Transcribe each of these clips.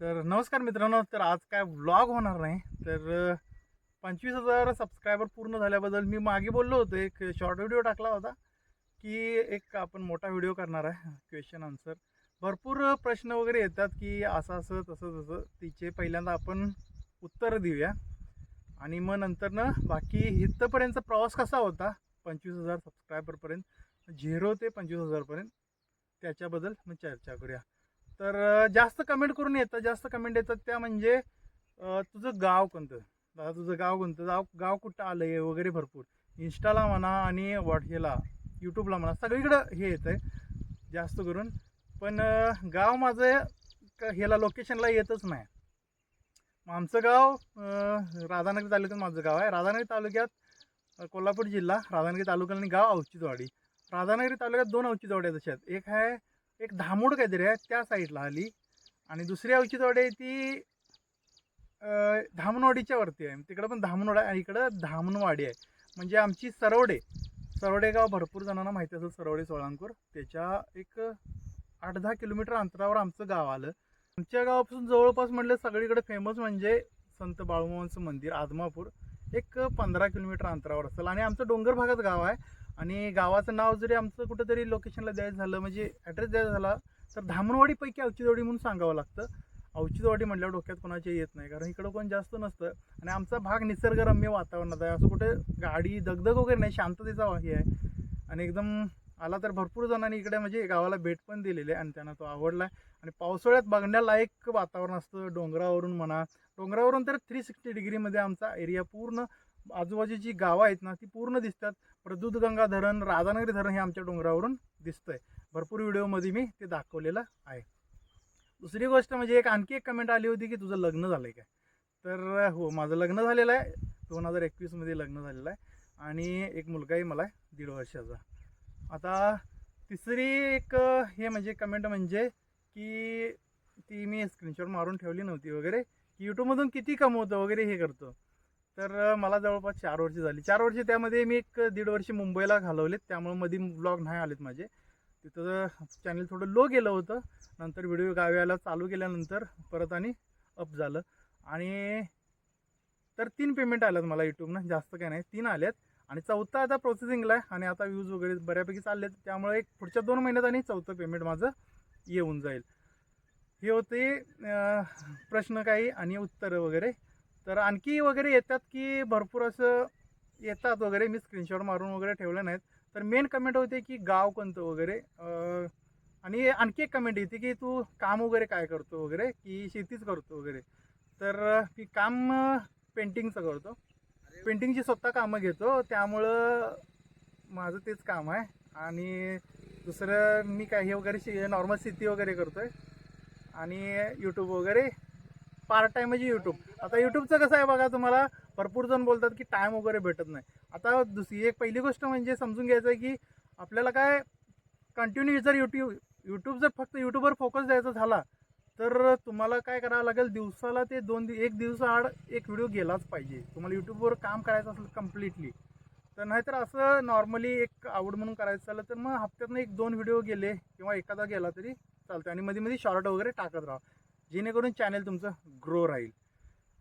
तर नमस्कार मित्रांनो तर आज काय व्लॉग होणार नाही. तर पंचवीस हजार सबस्क्रायबर पूर्ण झाल्याबद्दल मी मागे बोललो होतो. एक शॉर्ट व्हिडिओ टाकला होता की एक आपण मोठा व्हिडिओ करणार आहे क्वेश्चन आन्सर भरपूर प्रश्न वगैरे येतात की असं असं तसं तसं. तिचे पहिल्यांदा आपण उत्तर देऊया. आणि मग नंतरनं बाकी इथंपर्यंतचा प्रवास कसा होता पंचवीस हजार सबस्क्रायबरपर्यंत झिरो ते पंचवीस हजारपर्यंत त्याच्याबद्दल मग चर्चा करूया. तर जास्त कमेंट करून येतात जास्त कमेंट येतात त्या म्हणजे तुझं गाव कोणतं? दादा तुझं गाव कोणतं? गाव गाव कुठं आलं आहे वगैरे भरपूर. इन्स्टाला म्हणा आणि व्हॉट यूट्यूबला म्हणा सगळीकडं हे येतं आहे जास्त करून. पण गाव माझं ह्याला लोकेशनला येतच नाही. मग आमचं गाव राधानगरी तालुक्यात माझं गाव आहे. राधानगरी तालुक्यात कोल्हापूर जिल्हा राधानगरी तालुक्यात आणि गाव औचितवाडी राधानगरी तालुक्यात दोन औचितवाडी आहेत तशात एक आहे एक धामोड काहीतरी आहे त्या साईडला आली. आणि दुसरी औचितवाडी आहे ती धामणवाडीच्या वरती आहे. तिकडं पण धामणवाड आहे इकडं धामणवाडी आहे. म्हणजे आमची सरवडे सरवडे गाव भरपूर जणांना माहिती असेल सरवडे सोळांपूर त्याच्या एक आठ दहा किलोमीटर अंतरावर आमचं गाव आलं. आमच्या गावापासून जवळपास म्हटलं सगळीकडे फेमस म्हणजे संत बाळूमामांचं मंदिर आदमापूर. एक पंधरा किलोमीटर अंतरावर असेल. आणि आमचं डोंगर भागात गाव आहे. आणि गावाचं नाव जरी आमचं कुठंतरी लोकेशनला द्यायचं झालं म्हणजे ॲड्रेस द्यायचा झाला तर धामणवाडीपैकी औचितवाडी म्हणून सांगावं लागतं. औचितवाडी म्हटल्यावर डोक्यात कोणाच्या येत नाही कारण इकडं कोण जास्त नसतं. आणि आमचा भाग निसर्गरम्य वातावरणात आहे. असं कुठे गाडी दगदग वगैरे नाही शांततेचा हे आहे. आणि एकदम आला तर भरपूर जणांनी इकडे म्हणजे गावाला भेट पण दिलेली आहे आणि त्यांना तो आवडला आहे. आणि पावसाळ्यात बघण्यालायक वातावरण असतं डोंगरावरून म्हणा. डोंगरावरून तर थ्री सिक्स्टी डिग्रीमध्ये आमचा एरिया पूर्ण आजूबाजूची गावं आहेत ना ती पूर्ण दिसतात. प्रदूतगंगा धरण राधानगरी धरण हे आमच्या डोंगरावरून दिसतंय. भरपूर व्हिडिओमध्ये मी ते दाखवलेलं आहे. दुसरी गोष्ट म्हणजे एक आणखी एक कमेंट आली होती की तुझं लग्न झालं आहे काय? तर हो माझं लग्न झालेलं आहे. दोन हजार एकवीसमध्ये लग्न झालेलं आहे. आणि एक मुलगाही मला आहे दीड वर्षाचा. आता तिसरी एक हे म्हणजे कमेंट म्हणजे की ती मी स्क्रीनशॉट मारून ठेवली नव्हती वगैरे. की यूट्यूबमधून किती कमवतं वगैरे हे करतो. तर मला जवळपास चार वर्ष झाली. चार वर्ष त्यामध्ये मी एक दीड वर्ष मुंबईला घालवलेत. त्यामुळे मध्ये ब्लॉग नाही आलेत माझे. तिथं चॅनल थोडं लो गेलं होतं. नंतर व्हिडिओ गावी यायला चालू केल्यानंतर परत आणि अप झालं. आणि तर तीन पेमेंट आल्यात मला यूट्यूबनं जास्त काय नाही. तीन आल्यात. आणि चौथा आता प्रोसेसिंगला आहे. आणि आता व्ह्यूज वगैरे बऱ्यापैकी चाललेत. त्यामुळे एक पुढच्या दोन महिन्यात आणि चौथं पेमेंट माझं येऊन जाईल. हे होते प्रश्न काही आणि उत्तरं वगैरे. तर आणखी वगैरे येतात की भरपूर असं येतात वगैरे. मी स्क्रीनशॉट मारून वगैरे ठेवले नाहीत. तर मेन कमेंट होते की गाव कोणतं वगैरे? आणि आणखी एक कमेंट येते की तू काम वगैरे काय करतो वगैरे? की शेतीच करतो वगैरे. तर मी काम पेंटिंगचं करतो. पेंटिंगची स्वतः कामं घेतो. त्यामुळं माझं तेच काम आहे. आणि दुसरं मी काही हे वगैरे नॉर्मल शेती वगैरे करतो आहे आणि यूट्यूब वगैरे. पार्ट टाइम म्हणजे यूट्यूब आता यूट्यूबचं कसं आहे बघा तुम्हाला भरपूर जण बोलतात की टाईम वगैरे भेटत नाही. आता दुसरी एक पहिली गोष्ट म्हणजे समजून घ्यायचं आहे की आपल्याला काय कंटिन्यू जर यूट्यूब यूट्यूब जर फक्त यूट्यूबवर फोकस द्यायचा झाला तर तुम्हाला काय करावं लागेल दिवसाला ते दोन दिव एक दिवसाआड एक व्हिडिओ गेलाच पाहिजे. तुम्हाला यूट्यूबवर काम करायचं असेल कम्प्लिटली तर नाहीतर असं नॉर्मली एक आवड म्हणून करायचं झालं तर मग हप्त्यातनं एक दोन व्हिडिओ गेले किंवा एखादा गेला तरी चालतं आणि मध्ये मध्ये शॉर्ट वगैरे टाकत राहा. जेणेकरून चॅनल तुमचं ग्रो राहील.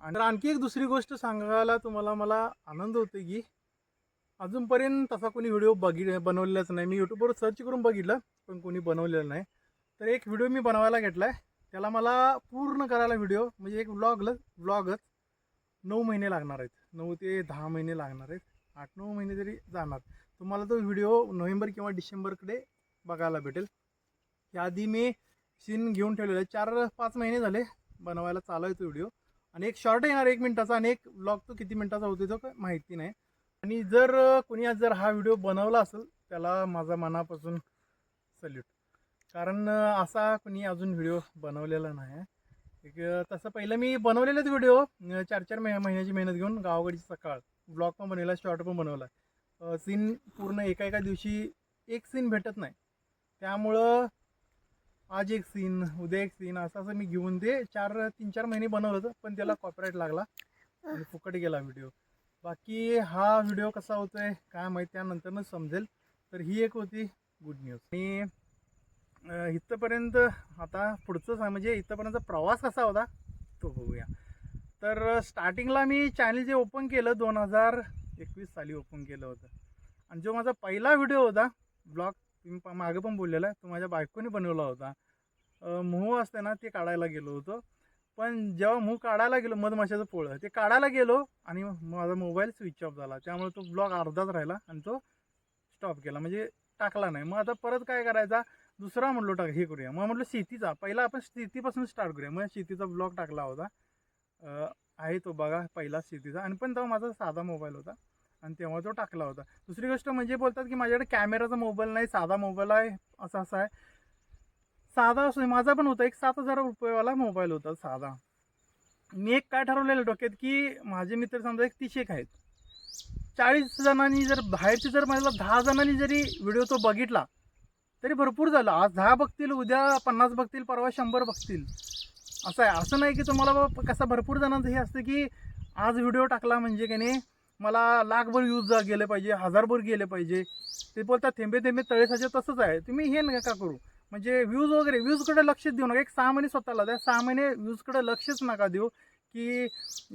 आणि तर आणखी एक दुसरी गोष्ट सांगायला तुम्हाला मला आनंद होतो की अजूनपर्यंत तसा कोणी व्हिडिओ बघि बनवलेलाच नाही. मी यूट्यूबवर सर्च करून बघितलं पण कोणी बनवलेलं नाही. तर एक व्हिडिओ मी बनवायला घेतला आहे त्याला मला पूर्ण करायला व्हिडिओ म्हणजे एक व्लॉगला व्लॉगच नऊ महिने लागणार आहेत. नऊ ते दहा महिने लागणार आहेत. आठ नऊ महिने तरी जाणार. तुम्हाला तो व्हिडिओ नोव्हेंबर किंवा डिसेंबरकडे बघायला भेटेल. याआधी मी सीन घेऊन ठेवलेलं आहे. चार पाच महिने झाले बनवायला चालू आहे तो व्हिडिओ आणि एक शॉर्ट येणार एक मिनटाचा आणि एक ब्लॉग तो किती मिनटाचा होतो तो काय माहिती नाही. आणि जर कोणी आज जर हा व्हिडिओ बनवला असेल त्याला माझा मनापासून सल्यूट कारण असा कोणी अजून व्हिडिओ बनवलेला नाही. एक तसं पहिलं मी बनवलेलेच व्हिडिओ चार चार महि महिन्याची मेहनत घेऊन गावाकडची सकाळ. ब्लॉग पण बनवला शॉर्ट पण बनवला. सीन पूर्ण एका एका दिवशी एक सीन भेटत नाही. त्यामुळं आज एक सीन उद्या एक सीन असं असं मी घेऊन ते चार तीन चार महिने बनवलं होतं पण त्याला कॉपीराईट लागला आणि फुकट गेला व्हिडिओ बाकी हा व्हिडिओ कसा होतोय काय माहिती त्यानंतरच समजेल. तर ही एक होती गुड न्यूज आणि इथंपर्यंत आता पुढचं सा- म्हणजे इथंपर्यंत प्रवास कसा होता तो बघूया. तर स्टार्टिंगला मी चॅनल जे ओपन केलं दोन हजार एकवीस साली ओपन केलं होतं. आणि जो माझा पहिला व्हिडिओ होता ब्लॉग तुम्ही मागं पण बोललेला तो माझ्या बायकोने बनवला होता. मोह असते ना ते काढायला गेलो होतो. पण जेव्हा मूग काढायला गेलो मधमाशाचं पोळं ते काढायला गेलो आणि माझा मोबाईल स्विच ऑफ झाला. त्यामुळे तो ब्लॉग अर्धाच राहिला आणि तो स्टॉप केला. म्हणजे टाकला नाही. मग आता परत काय करायचा? दुसरा म्हणलो टाक हे करूया. मग म्हटलं शेतीचा. पहिला आपण शेतीपासून स्टार्ट करूया. मग शेतीचा ब्लॉग टाकला होता. आहे तो बघा पहिला शेतीचा. आणि पण तेव्हा माझा साधा मोबाईल होता. आणि तेव्हा तो टाकला होता. दुसरी गोष्ट म्हणजे बोलतात की माझ्याकडे कॅमेराचा मोबाईल नाही साधा मोबाईल आहे असा असा आहे. साधा असो माझा पण होता. एक सात हजार रुपयेवाला मोबाईल होता साधा. मी एक काय ठरवलेलं डोक्यात की माझे मित्र समजा एक तीस एक आहेत. चाळीस जणांनी जर बाहेरचे जर मला दहा जणांनी जरी व्हिडिओ तो बघितला तरी भरपूर झालं. आज दहा बघतील उद्या पन्नास बघतील परवा शंभर बघतील. असं आहे. असं नाही की तुम्हाला बाबा कसं भरपूर जणांचं हे असतं की आज व्हिडिओ टाकला म्हणजे की नाही मला लाखभर यूज जा गेले पाहिजे हजारभर गेले पाहिजे. ते बोलतात थेंबे थेंबे तळेसाचे तसंच आहे. तुम्ही हे नका करू. म्हणजे व्ह्यूज वगैरे व्ह्यूजकडे लक्ष देऊ नका. एक सहा महिने स्वतःला द्या. सहा महिने व्ह्यूजकडे लक्षच नका देऊ की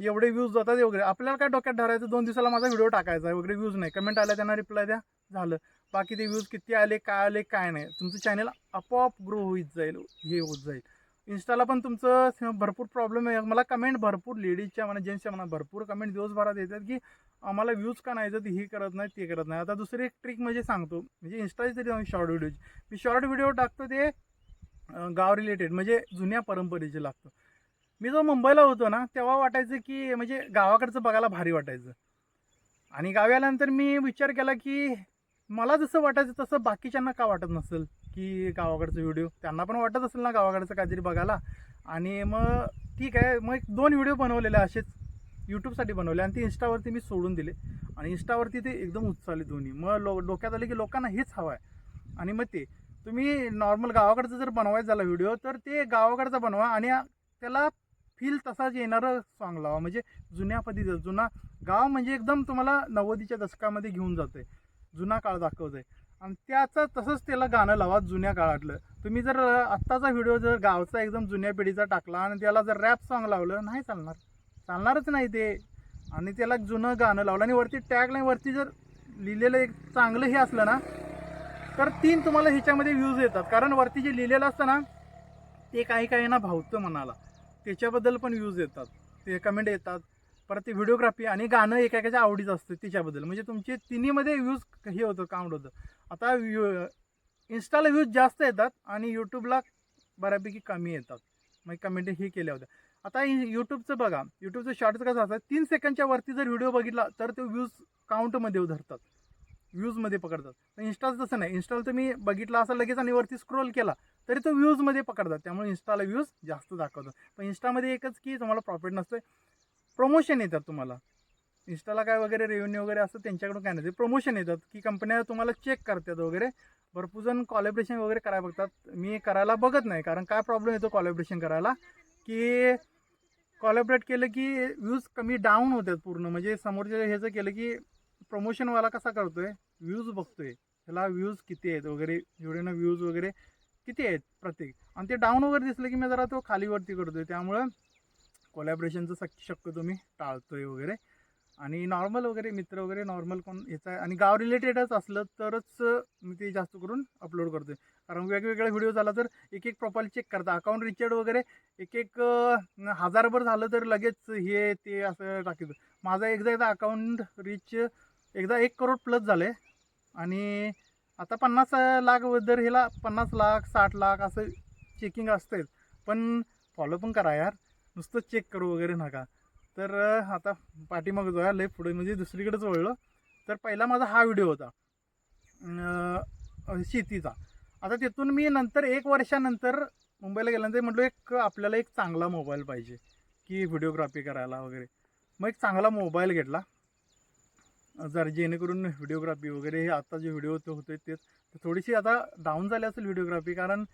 एवढे व्ह्यूज जातात वगैरे. आपल्याला काय डोक्यात धरायचं? दोन दिवसाला माझा व्हिडिओ टाकायचा आहे. वगैरे व्ह्यूज नाही. कमेंट आल्या त्यांना रिप्लाय द्या. झालं. बाकी ते व्ह्यूज किती आले काय आले काय नाही. तुमचं चॅनल आपोआप ग्रो होत जाईल हे होत जाईल. इन्स्टाला पण तुमचं भरपूर प्रॉब्लेम आहे. मला कमेंट भरपूर लेडीजच्या म्हणा जेंट्सच्या म्हणा भरपूर कमेंट दिवसभरात येतात की आम्हाला व्ह्यूज का नाही तर हे करत नाही ते करत नाही. आता दुसरी एक ट्रिक म्हणजे सांगतो. म्हणजे इन्स्टाची तरी शॉर्ट व्हिडिओज मी शॉर्ट व्हिडिओ टाकतो ते गाव रिलेटेड म्हणजे जुन्या परंपरेचे लागतो. मी जो मुंबईला होतो ना तेव्हा वाटायचं की म्हणजे गावाकडचं बघायला भारी वाटायचं. आणि गावी आल्यानंतर मी विचार केला की मला जसं वाटायचं तसं बाकीच्यांना का वाटत नसेल की गावाकडचं व्हिडिओ त्यांना पण वाटत असेल ना गावाकडचं काहीतरी बघायला. आणि मग ठीक आहे मग एक दोन व्हिडिओ बनवलेले असेच. यूट्यूबसाठी बनवले आणि ते इंस्टावरती मी सोडून दिले. आणि इंस्टावरती ते एकदम उत्साहले दोन्ही. मग लो डोक्यात आले की लोकांना हेच हवं आहे आणि मग ते तुम्ही नॉर्मल गावाकडचं जर बनवायचं झाला व्हिडिओ तर ते गावाकडचा बनवा आणि त्याला फील तसाच येणारं सॉन्ग लावा. म्हणजे जुन्या पद्धतीचं जुना गाव म्हणजे एकदम तुम्हाला नव्वदीच्या दशकामध्ये घेऊन जाते जुना काळ दाखवतंय. आणि त्याचं तसंच त्याला गाणं लावा जुन्या काळातलं. तुम्ही जर आत्ताचा व्हिडिओ जर गावचा एकदम जुन्या पिढीचा टाकला आणि त्याला जर रॅप सॉन्ग लावलं नाही चालणार. चालणारच नाही ते. आणि त्याला जुनं गाणं लावलं. आणि वरती टॅग वरती जर लिहिलेलं एक चांगलं हे असलं ना तर तीन तुम्हाला ह्याच्यामध्ये व्ह्यूज येतात. कारण वरती जे लिहिलेलं असतं ना ते काही काही ना भावतं मनाला. त्याच्याबद्दल पण व्ह्यूज येतात. ते कमेंट येतात. परत ते व्हिडिओग्राफी आणि गाणं एकाच्या आवडीचं असतं त्याच्याबद्दल. म्हणजे तुमचे तिन्हीमध्ये व्ह्यूज हे होतं काउंट होतं. आता व्यू इन्स्टाला व्ह्यूज जास्त येतात आणि यूट्यूबला बऱ्यापैकी कमी येतात. मग कमेंट हे केल्या होत्या. आता यूट्यूबचं बघा. यूट्यूबचं शॉर्ट्स कसं असतं तीन सेकंडच्या वरती जर व्हिडिओ बघितला तर ते व्ह्यूज काउंटमध्ये धरतात व्ह्यूजमध्ये पकडतात. पण इन्स्टाचं तसं नाही. इन्स्टाला तुम्ही बघितला असं लगेच आणि वरती स्क्रोल केला तरी तो व्ह्यूजमध्ये पकडतात. त्यामुळे इन्स्टाला व्ह्यूज जास्त दाखवतात. पण इन्स्टामध्ये एकच की तुम्हाला प्रॉफिट नसतं प्रमोशन येतात तुम्हाला. इन्स्टाला काय वगैरे रेव्हेन्यू वगैरे असतं त्यांच्याकडून काय नाही. प्रमोशन येतात की कंपन्या तुम्हाला चेक करतात वगैरे. भरपूर जण कॉलेब्रेशन वगैरे करायला बघतात. मी करायला बघत नाही कारण काय प्रॉब्लेम येतो कॉलेब्रेशन करायला? की कॉलॅबरेट केलं की व्ह्यूज कमी डाऊन होतात पूर्ण. म्हणजे समोरच्या ह्याचं केलं की प्रमोशनवाला कसा करतोय? व्ह्यूज बघतोय. त्याला व्ह्यूज किती आहेत वगैरे व्हिडिओना व्ह्यूज वगैरे किती आहेत प्रत्येक? आणि ते डाऊन वगैरे दिसलं की मी जरा तो खालीवरती करतोय. त्यामुळं कोलॅबरेशनचं शक शक्यतो मी टाळतोय वगैरे. आणि नॉर्मल वगैरे मित्र वगैरे नॉर्मल कोण याचा आणि गाव रिलेटेडच असलं तरच मी ते जास्त करून अपलोड करतोय. कारण वेगवेगळा व्हिडिओ झाला तर एक एक प्रोफाईल चेक करता. अकाउंट रिचेड वगैरे एक एक हजारभर झालं तर लगेच हे ते असं टाकीत. माझा एकदा एकदा अकाउंट रिच एकदा एक करोड प्लस झाले. आणि आता पन्नास लाख जर ह्याला पन्नास लाख साठ लाख असं चेकिंग असतेच पण फॉलो पण करा यार. नुसतं चेक करू वगैरे नका. तर आता पाठीमागं जाऊया. लय पुढे म्हणजे दुसरीकडेच वळलो. तर पहिला माझा हा व्हिडिओ होता. शेतीचा. आता तिथून मी नंतर एक वर्षानंतर मुंबईला गेल्यानंतर म्हटलं एक आपल्याला एक चांगला मोबाईल पाहिजे की व्हिडिओग्राफी करायला वगैरे. मग एक चांगला मोबाईल घेतला. जर जेणेकरून व्हिडिओग्राफी वगैरे हे आता जे व्हिडिओ ते होते ते थोडीशी आता डाऊन झाली असेल व्हिडिओग्राफी कारण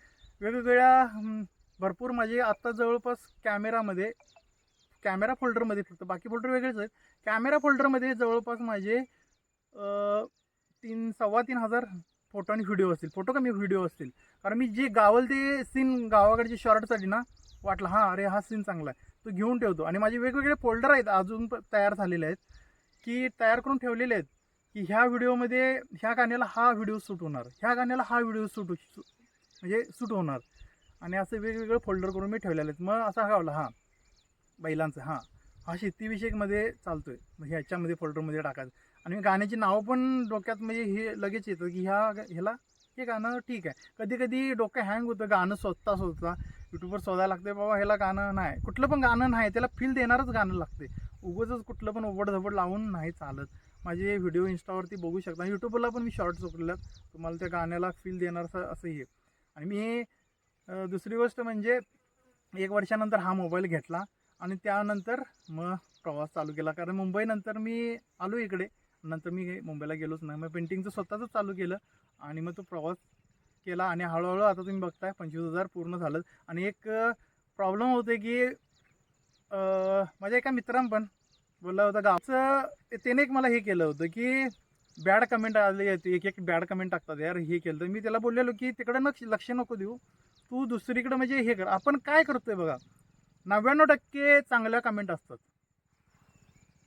वेगवेगळ्या भरपूर माझे आत्ता जवळपास कॅमेरामध्ये कॅमेरा फोल्डरमध्ये फक्त बाकी फोल्डर वेगळेच आहेत. कॅमेरा फोल्डरमध्ये जवळपास माझे तीन सव्वा तीन हजार फोटो आणि व्हिडिओ असतील. फोटो कमी व्हिडिओ असतील. कारण मी जे गावल ते सीन गावाकडचे शॉर्टसाठी ना वाटलं हां अरे हा सीन चांगला आहे. तो घेऊन ठेवतो. आणि माझे वेगवेगळे फोल्डर आहेत अजून तयार झालेले आहेत की तयार करून ठेवलेले आहेत की ह्या व्हिडिओमध्ये ह्या गाण्याला हा व्हिडिओ सूट होणार. ह्या गाण्याला हा व्हिडिओ सूट म्हणजे सूट होणार. आणि असे वेगवेगळे फोल्डर करून मी ठेवलेले आहेत. मग असा गावला हां बैलांचं हां हा शेतीविषयकमध्ये चालतो आहे मग ह्याच्यामध्ये फोल्डरमध्ये टाकायचं. आणि गाण्याची नावं पण डोक्यात म्हणजे हे लगेच येतं की ह्या ह्याला हे गाणं ठीक आहे. कधी कधी डोकं हँग होतं गाणं स्वतः स्वतः. यूट्यूबवर शोधायला लागते बाबा ह्याला गाणं नाही. कुठलं पण गाणं नाही त्याला फील देणारच गाणं लागते. उगाच कुठलं पण ओबड धबड लावून नाही चालत. माझे व्हिडिओ इंस्टावरती बघू शकता. यूट्यूबला पण मी शॉर्ट्स उकरल्यात तुम्हाला त्या गाण्याला फील देणार असं हे. आणि मी दुसरी गोष्ट म्हणजे एक वर्षानंतर हा मोबाईल घेतला. आणि त्यानंतर मग प्रवास चालू केला. कारण मुंबईनंतर मी आलो इकडे. नंतर मी मुंबईला गेलोच नाही. मग पेंटिंगचं स्वतःच चालू केलं आणि मग तो प्रवास केला आणि हळूहळू आता तुम्ही बघताय पंचवीस हजार पूर्ण झालं. आणि एक प्रॉब्लेम होते की माझ्या एका मित्रां पण बोलला होता गावचं त्याने एक मला हे केलं होतं की बॅड कमेंट आले एक एक बॅड कमेंट टाकतात यार हे केलं तर मी त्याला बोललेलो की तिकडं न लक्ष नको देऊ. तू दुसरीकडे म्हणजे हे कर. आपण काय करतोय बघा? नव्याण्णव टक्के चांगल्या कमेंट असतात.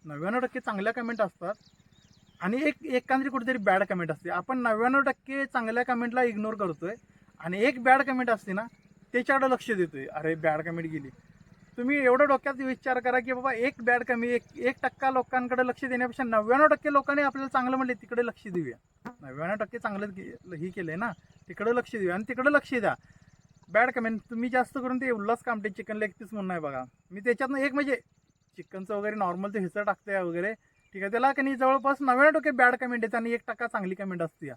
नव्याण्णव टक्के चांगल्या कमेंट असतात. आणि एक एकांतरी कुठेतरी बॅड कमेंट असते. आपण नव्याण्णव टक्के चांगल्या कमेंटला इग्नोर करतोय आणि एक बॅड कमेंट असते ना त्याच्याकडे लक्ष देतोय. अरे बॅड कमेंट गेली. तुम्ही एवढं डोक्यात विचार करा की बाबा एक बॅड कमी एक एक टक्का लोकांकडे लक्ष देण्यापेक्षा नव्याण्णव टक्के लोकांनी आपल्याला चांगलं म्हणले तिकडे लक्ष देऊया. नव्याण्णव टक्के चांगलं के- हे केलंय ना तिकडे लक्ष देऊया आणि तिकडे लक्ष द्या. बॅड कमेंट तुम्ही जास्त करून ते Ulhas Kamte chicken leg piece म्हणून आहे बघा. मी त्याच्यातनं एक म्हणजे चिकनचं वगैरे नॉर्मल ते हिचं टाकतंय वगैरे ठीक आहे. त्याला की जवळपास नव्याण्णव टक्के बॅड कमेंट येते आणि एक टक्का चांगली कमेंट असते या.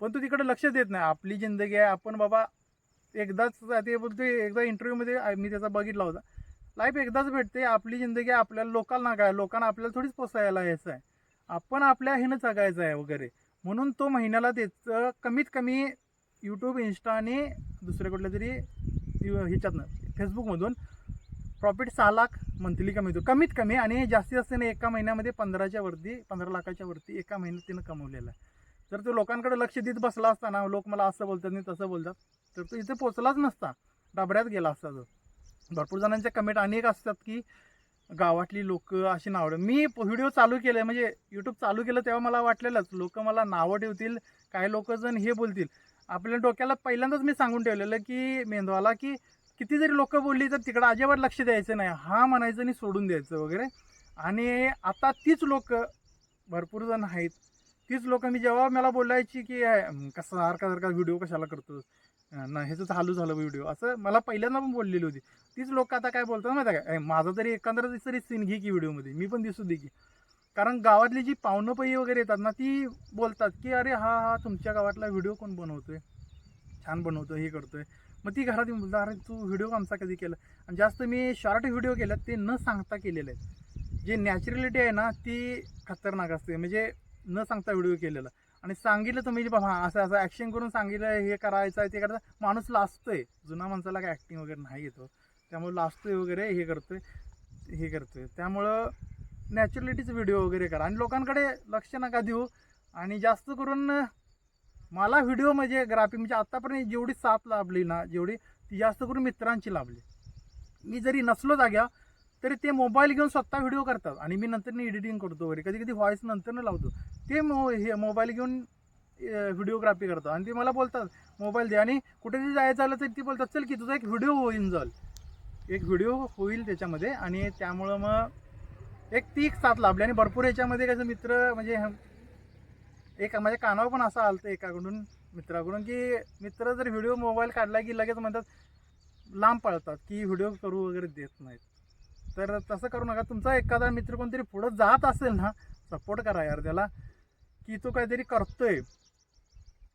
पण तू तिकडे लक्ष देत नाही. आपली जिंदगी आहे. आपण बाबा एकदाच ते बोलतो एकदा इंटरव्ह्यूमध्ये मी त्याचा बघितला होता. लाईफ एकदाच भेटते. आपली जिंदगी आपल्याला लोकांना काय लोकांना आपल्याला थोडीच पोसायला यायचं आहे. आपण आपल्या ह्यानं जगायचं आहे वगैरे. म्हणून तो महिन्याला त्याचं कमीत कमी यूट्यूब इन्स्टा आणि दुसऱ्या कुठल्या तरी ह्याच्यातनं फेसबुकमधून प्रॉफिट सहा लाख मंथली कमवतो कमीत कमी आणि जास्तीत जास्त त्याने एका महिन्यामध्ये पंधराच्या वरती पंधरा लाखाच्या वरती एका महिन्यात तिनं कमवलेला आहे. जर तो लोकांकडे लक्ष देत बसला असता ना लोक मला असं बोलतात नाही तसं बोलतात तर तो इथे पोचलाच नसता. डबऱ्यात गेला असता तो. भरपूर जणांच्या कमेंट अनेक असतात की गावातली लोक अशी नावं. मी व्हिडिओ चालू केले म्हणजे यूट्यूब चालू केलं तेव्हा मला वाटलेलंच लोक मला नावं ठेवतील काही लोक जण हे बोलतील. आपल्या डोक्याला पहिल्यांदाच मी सांगून ठेवलेलं की मेंदवाला की किती जरी लोक बोलली तर तिकडं अजिबात लक्ष द्यायचं नाही. हा म्हणायचं आणि सोडून द्यायचं वगैरे. आणि आता तीच लोक भरपूर जण आहेत. तीच लोक मी जेव्हा मला बोलायची की कसं कसा सारखा सारखा व्हिडिओ कशाला करतोस? ना ह्याचं चालू झालं व्हिडिओ असं मला पहिल्यांदा पण बोललेली होती. तीच लोक आता काय बोलतात माहिती आहे का? माझा तरी एकंदरच तरी सीन घे की व्हिडिओमध्ये मी पण दिसू दे की. कारण गावातली जी पाहुणं वगैरे येतात ना ती बोलतात की अरे हा हा तुमच्या गावातला व्हिडिओ कोण बनवतोय? छान बनवतो हे करतोय. मग ती घरात येऊन बोलतो अरे तू व्हिडिओ आमचा कधी केला? आणि जास्त मी शॉर्ट व्हिडिओ केला ते न सांगता केलेले आहेत. जे नॅचरलिटी आहे ना ती खतरनाक असते. म्हणजे न सांगता व्हिडिओ केलेला. आणि सांगितलं तुम्ही बाबा असं असं ॲक्शन करून सांगितलं हे करायचं आहे ते करायचं माणूस लाजतोय. जुना माणसाला काय ॲक्टिंग वगैरे नाही येतो हो. त्यामुळे लाजतोय वगैरे हे करतोय हे करतोय. त्यामुळं नॅचरलिटीच व्हिडिओ वगैरे करा. आणि लोकांकडे लक्ष नका देऊ. आणि जास्त करून मला व्हिडिओ म्हणजे ग्राफिक म्हणजे आत्तापर्यंत जेवढी साथ लाभली ना जेवढी ती जास्त करून मित्रांची लाभली. मी जरी नसलो जाग्या तरी ते मोबाईल घेऊन स्वतः व्हिडिओ करतात. आणि मी नंतर एडिटिंग करतो वगैरे. कधी कधी व्हॉईस नंतर लावतो. ते मो हे मोबाईल घेऊन व्हिडिओग्राफी करतात. आणि ते मला बोलतात मोबाईल दे. आणि कुठेतरी जायचं झालं तर ती बोलतात चल की तुझा एक व्हिडिओ होईल जाल. एक व्हिडिओ होईल त्याच्यामध्ये. आणि त्यामुळं मग एक ती एक साथ लाभली. आणि भरपूर याच्यामध्ये कसं मित्र म्हणजे एक माझ्या कानावर पण असं आलं एकाकडून मित्राकडून की मित्र जर व्हिडिओ मोबाईल काढला की लगेच म्हणतात लांब पळतात की व्हिडिओ करू वगैरे देत नाहीत. तर तसं करू नका. तुमचा एखादा मित्र कोणतरी पुढं जात असेल ना सपोर्ट करा यार त्याला की तो काहीतरी करतोय.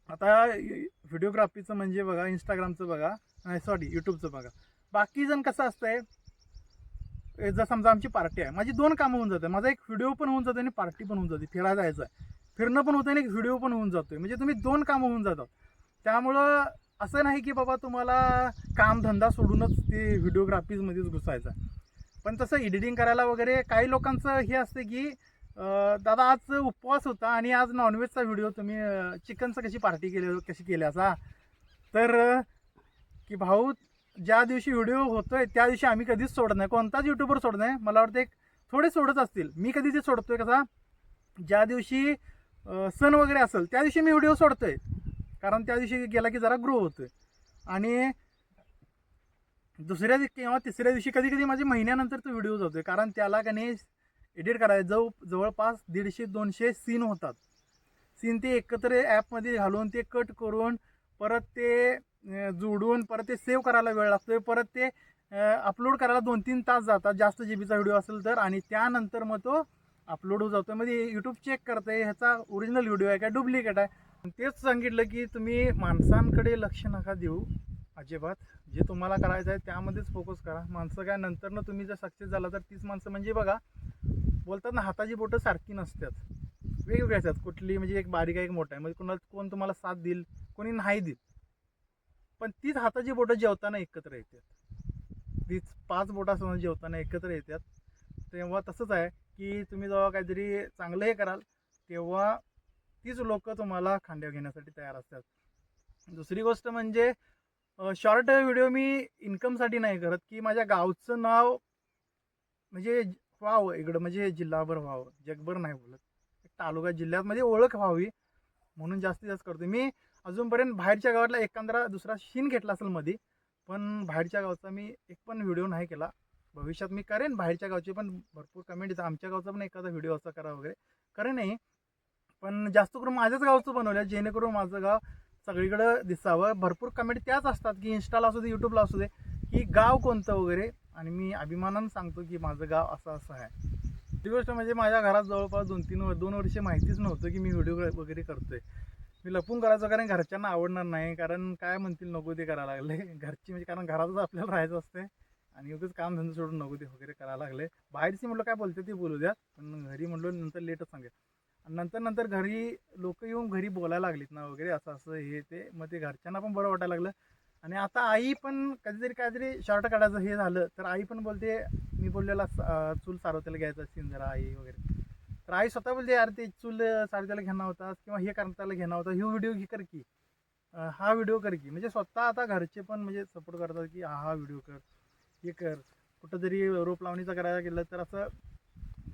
आता व्हिडिओग्राफीचं म्हणजे बघा इंस्टाग्रामचं बघा नाही सॉरी यूट्यूबचं बघा. बाकी जण कसं असतंय जर समजा आमची पार्टी आहे माझी दोन कामं होऊन जाते माझा एक व्हिडिओ पण होऊन जाते आणि पार्टी पण होऊन जाते फिरायला जायचं आहे फिरणं पण होतं आणि एक व्हिडिओ पण होऊन जातोय. म्हणजे तुम्ही दोन कामं होऊन जातात. त्यामुळं असं नाही की बाबा तुम्हाला कामधंदा सोडूनच ते व्हिडिओग्राफीजमध्येच घुसायचा पण तसं एडिटिंग करायला वगैरे काही लोकांचं हे असते की दादा आज उपवास होता आणि आज नॉनव्हेजचा व्हिडिओ तुम्ही चिकनचं कशी पार्टी केली कशी केली असा तर की भाऊ ज्या दिवशी व्हिडिओ होतोय त्या दिवशी आम्ही कधीच सोडत नाही. कोणताच युट्यूबर सोडत नाही. मला वाटतं एक थोडे सोडत असतील. मी कधी ते सोडतोय कसा? ज्या दिवशी सण वगैरे असेल त्या दिवशी मी व्हिडिओ सोडतो आहे कारण त्या दिवशी गेला की जरा ग्रो होतोय. आणि दुसऱ्या दिवशी किंवा तिसऱ्या दिवशी कधी कधी माझे महिन्यानंतर तो व्हिडिओ आहे कारण त्याला का नाही एडिट करायचं. जव जवळपास दीडशे दोनशे सीन होतात. सीन ते एकत्र ॲपमध्ये घालून ते कट करून परत ते जोडून परत ते सेव्ह करायला वेळ लागतोय. परत ते अपलोड करायला दोन तीन तास जातात. जास्त जी बीचा व्हिडिओ असेल तर. आणि त्यानंतर मग तो अपलोड होत जातो म्हणजे यूट्यूब चेक करताय ह्याचा ओरिजिनल व्हिडिओ आहे का डुप्लिकेट आहे? तेच सांगितलं की तुम्ही माणसांकडे लक्ष नका देऊ अजिबात. जे तुम्हाला करायचं आहे त्यामध्येच फोकस करा. माणसं काय नंतर तुम्ही जर सक्सेस झाला तर तीच माणसं म्हणजे बघा बोलतात ना हाताची बोटं सारखी नसतात. वेगवेगळ्या असतात. कुठली म्हणजे एक बारीक आहे एक मोठा आहे. म्हणजे कोणाला कोण तुम्हाला साथ देईल कोणी नाही देईल पण तीच हाताची बोटं जेवताना एकत्र येतात. तीच पाच बोटासमोर जेवताना एकत्र येतात. तेव्हा तसंच आहे. की तुम्ही जेव्हा काहीतरी चांगलं हे कराल तेव्हा तीच लोक तुम्हाला खांद्यावर घेण्यासाठी तयार असतात. दुसरी गोष्ट म्हणजे शॉर्ट व्हिडिओ मी इन्कमसाठी नाही करत की माझ्या गावचं नाव म्हणजे व्हावं इकडं म्हणजे जिल्हाभर व्हावं जगभर नाही बोलत. तालुका तालुका जिल्ह्यामध्ये ओळख व्हावी म्हणून जास्तीत जास्त करतो मी अजूनपर्यंत बाहेरच्या गावातला एखादा दुसरा शीन घेतला असेल मध्ये पण बाहेरच्या गावचा मी एक पण व्हिडिओ नाही केला. भविष्यात मी करेन बाहेरच्या गावचे पण भरपूर कमेंट येतात. आमच्या गावचा पण एखादा व्हिडिओ असा करा वगैरे. करेन नाही पण जास्त करून माझ्याच गावचं बनवलं जेणेकरून माझं गाव सगळीकडं दिसावं. भरपूर कमेंट त्याच असतात की इंस्टाला असू दे यूट्यूबला असू दे की गाव कोणतं वगैरे. आणि मी अभिमानानं सांगतो की माझं गाव असं असं आहे. ती गोष्ट म्हणजे माझ्या घरात जवळपास दोन तीन वर दोन वर्षे माहितीच नव्हतं की मी व्हिडिओ वगैरे करतोय. मी लपून करायचं कारण घरच्यांना आवडणार नाही. कारण काय म्हणतील नको ते करायला लागले. घरची म्हणजे कारण घरातच आपल्याला राहायचं असते आणि उगाच काम धंदा सोडून नको ते वगैरे करायला लागले. बाहेरची म्हटलं काय बोलते ते बोलू द्या. पण घरी म्हटलं नंतर लेटच सांगेल. आणि नंतर नंतर घरी लोक येऊन घरी बोलायला लागलीत ना वगैरे असं असं हे ते. मग ते घरच्यांना पण बरं वाटायला लागलं. आणि आता आई पण कधीतरी काहीतरी शॉर्ट काढायचं हे झालं तर आई पण बोलते मी बोललेला चूल सारवतेला घ्यायचं असेल जरा आई वगैरे. तर आई स्वतः बोलते यार ते चूल सारवतेला घेणार होता किंवा हे करताला घेणार होता ही व्हिडिओ घे कर की. हा व्हिडिओ कर की. म्हणजे स्वतः आता घरचे पण म्हणजे सपोर्ट करतात की हा हा व्हिडिओ कर. हे कर. कुठं जरी रोप लावणीचं करायला गेलं तर असं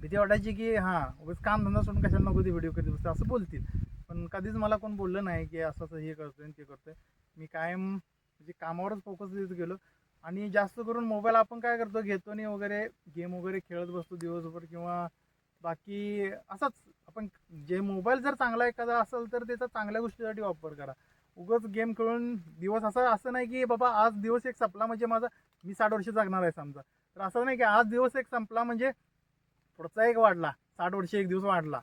भीती वाटायची की हां उगाच काम धंदा सोडून कशाला नको ते व्हिडिओ करते बसते असं बोलतील. पण कधीच मला कोण बोललं नाही की असं असं हे करतोय आणि ते करतोय. मी कायम म्हणजे कामावरच फोकस देत गेलो. आणि जास्त करून मोबाईल आपण काय करतो घेतो आणि वगैरे गेम वगैरे खेळत बसतो दिवसभर किंवा बाकी असंच. आपण जे मोबाईल जर चांगला एखादा असेल तर त्याचा चांगल्या गोष्टीसाठी वापर करा. उगाच गेम खेळून दिवस असं असं नाही की बाबा आज दिवस एक संपला म्हणजे माझा मी साठ वर्ष जगणार आहे समजा. तर असं नाही की आज दिवस एक संपला म्हणजे पुढचा एक वाढला साठ वर्ष एक दिवस वाढला.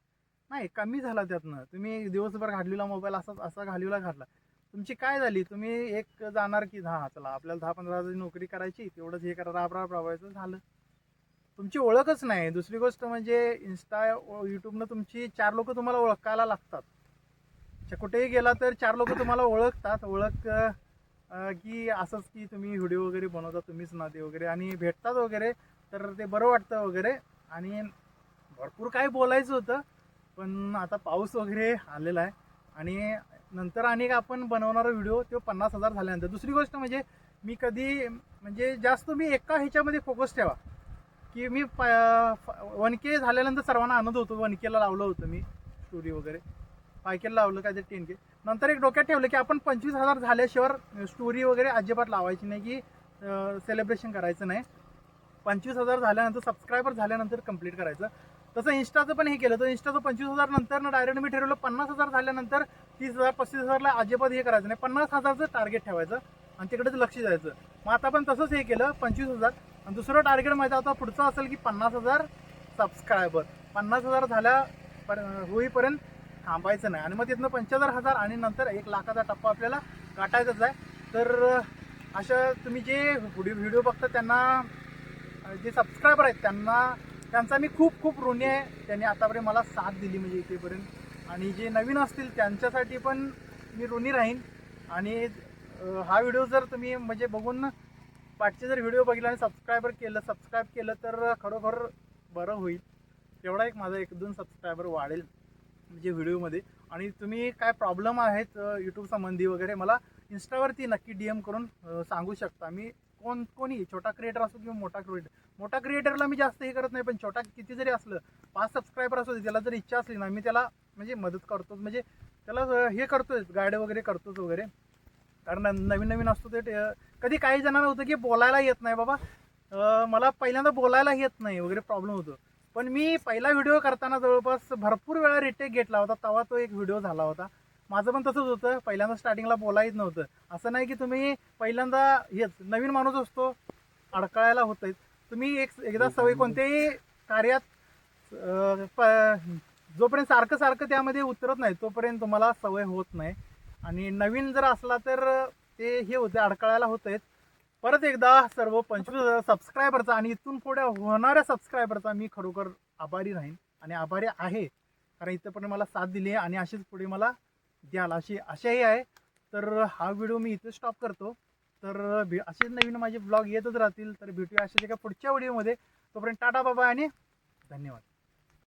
नाही कमी झाला त्यातनं. तुम्ही दिवसभर घाललेला मोबाईल असाच असा घालूला घातला. तुमची काय झाली? तुम्ही एक जाणार की हा चला आपल्याला दहा पंधरा हजाराची नोकरी करायची तेवढंच हे करा राब राब राबायचं झालं. तुमची ओळखच नाही. दुसरी गोष्ट म्हणजे इन्स्टा यूट्यूबनं तुमची चार लोक तुम्हाला ओळखायला लागतात. अच्छा कुठेही गेला तर चार लोक तुम्हाला ओळखतात. ओळख अं, की असंच की तुम्ही व्हिडिओ वगैरे बनवता तुम्हीच नाते वगैरे आणि भेटतात वगैरे तर ते बरं वाटतं वगैरे. आणि भरपूर काही बोलायचं होतं पण आता पाऊस वगैरे आलेला आहे. आणि नंतर अनेक आपण बनवणारा व्हिडिओ तो पन्नास हजार झाल्यानंतर. दुसरी गोष्ट म्हणजे मी कधी म्हणजे जास्त मी एका ह्याच्यामध्ये फोकस ठेवा. की मी वन के झाल्यानंतर सर्वांना आनंद होतो. वन केला लावलं होतं मी स्टोरी वगैरे. मायकेल लावलं काय ते टेन के नंतर एक डोक्यात ठेवलं की आपण पंचवीस हजार झाल्याशिवाय स्टोरी वगैरे अजिबात लावायची नाही की सेलिब्रेशन करायचं नाही. पंचवीस हजार झाल्यानंतर सबस्क्रायबर झाल्यानंतर कंप्लीट करायचं. तसं इन्स्टाचं पण हे केलं. तर इन्स्टाचं पंचवीस हजार नंतर ना डायरेक्ट मी ठरवलं पन्नास हजार झाल्यानंतर तीस हजार पस्तीस हजारला अजिबात हे करायचं नाही. पन्नास हजारचं टार्गेट ठेवायचं आणि तिकडेच लक्ष द्यायचं. मग आता पण तसंच हे केलं पंचवीस हजार. आणि दुसरं टार्गेट माहिती आता पुढचं असेल की पन्नास हजार सबस्क्रायबर पन्नास हजार झाल्या पर होईपर्यंत थांबायचं नाही. आणि मग तिथनं पंच्याहत्तर हजार आणि नंतर एक लाखाचा टप्पा आपल्याला गाठायचाच आहे. तर अशा तुम्ही जे व्हिडिओ व्हिडिओ बघता त्यांना जे सबस्क्रायबर आहेत त्यांना त्यांचा मी खूप खूप ऋणी आहे. त्यांनी आतापर्यंत मला साथ दिली म्हणजे इथेपर्यंत. आणि जे नवीन असतील त्यांच्यासाठी पण मी ऋणी राहीन. आणि हा व्हिडिओ जर तुम्ही म्हणजे बघून पाठचे जर व्हिडिओ बघितला आणि सबस्क्रायबर केलं सबस्क्राईब केलं तर खरोखर बरं होईल. तेवढा एक माझा एक दोन सबस्क्रायबर वाढेल. म्हणजे व्हिडिओमध्ये. आणि तुम्ही काय प्रॉब्लेम आहेत यूट्यूब संबंधी वगैरे मला इन्स्टावरती नक्की डी एम करून सांगू शकता. मी कोण कोणी छोटा क्रिएटर असो किंवा मोठा क्रिएटर मोठा क्रिएटरला मी जास्त हे करत नाही पण छोटा किती जरी असलं पाच सबस्क्रायबर असू दे त्याला जर इच्छा असली ना मी त्याला म्हणजे मदत करतोच. म्हणजे त्याला हे करतोय गाईड वगैरे करतोच वगैरे. कारण नवीन नवीन असतो ते कधी काही जणांना होतं की बोलायला येत नाही बाबा मला पहिल्यांदा बोलायला येत नाही वगैरे प्रॉब्लेम होतो. पण मी पहिला व्हिडिओ करताना जवळपास भरपूर वेळा रिटेक घेतला होता तेव्हा तो एक व्हिडिओ झाला होता. माझं पण तसंच होतं पहिल्यांदा स्टार्टिंगला बोला येत नव्हतं. असं नाही की तुम्ही पहिल्यांदा हेच नवीन माणूस असतो अडकळायला होतंय. तुम्ही एक एकदा सवय कोणत्याही कार्यात अ, प- जोपर्यंत सारखं सारखं त्यामध्ये उतरत नाही तोपर्यंत तुम्हाला सवय होत नाही. आणि नवीन जर असला तर ते हे होते अडकळायला होत परत एकदा सर्व पंचवीस हजार सबस्क्रायबरचा आणि इथून पुढे होणाऱ्या सबस्क्रायबरचा मी खरोखर आभारी राहीन आणि आभारी आहे. कारण इथंपर्यंत मला साथ दिली आहे आणि अशीच पुढे मला द्याल अशी आशाही आहे. तर हा व्हिडिओ मी इथे स्टॉप करतो. तर भे- असेच नवीन माझे ब्लॉग येतच राहतील. तर भेटूया अशाच एका पुढच्या व्हिडिओमध्ये तोपर्यंत टाटा बाबा आणि धन्यवाद.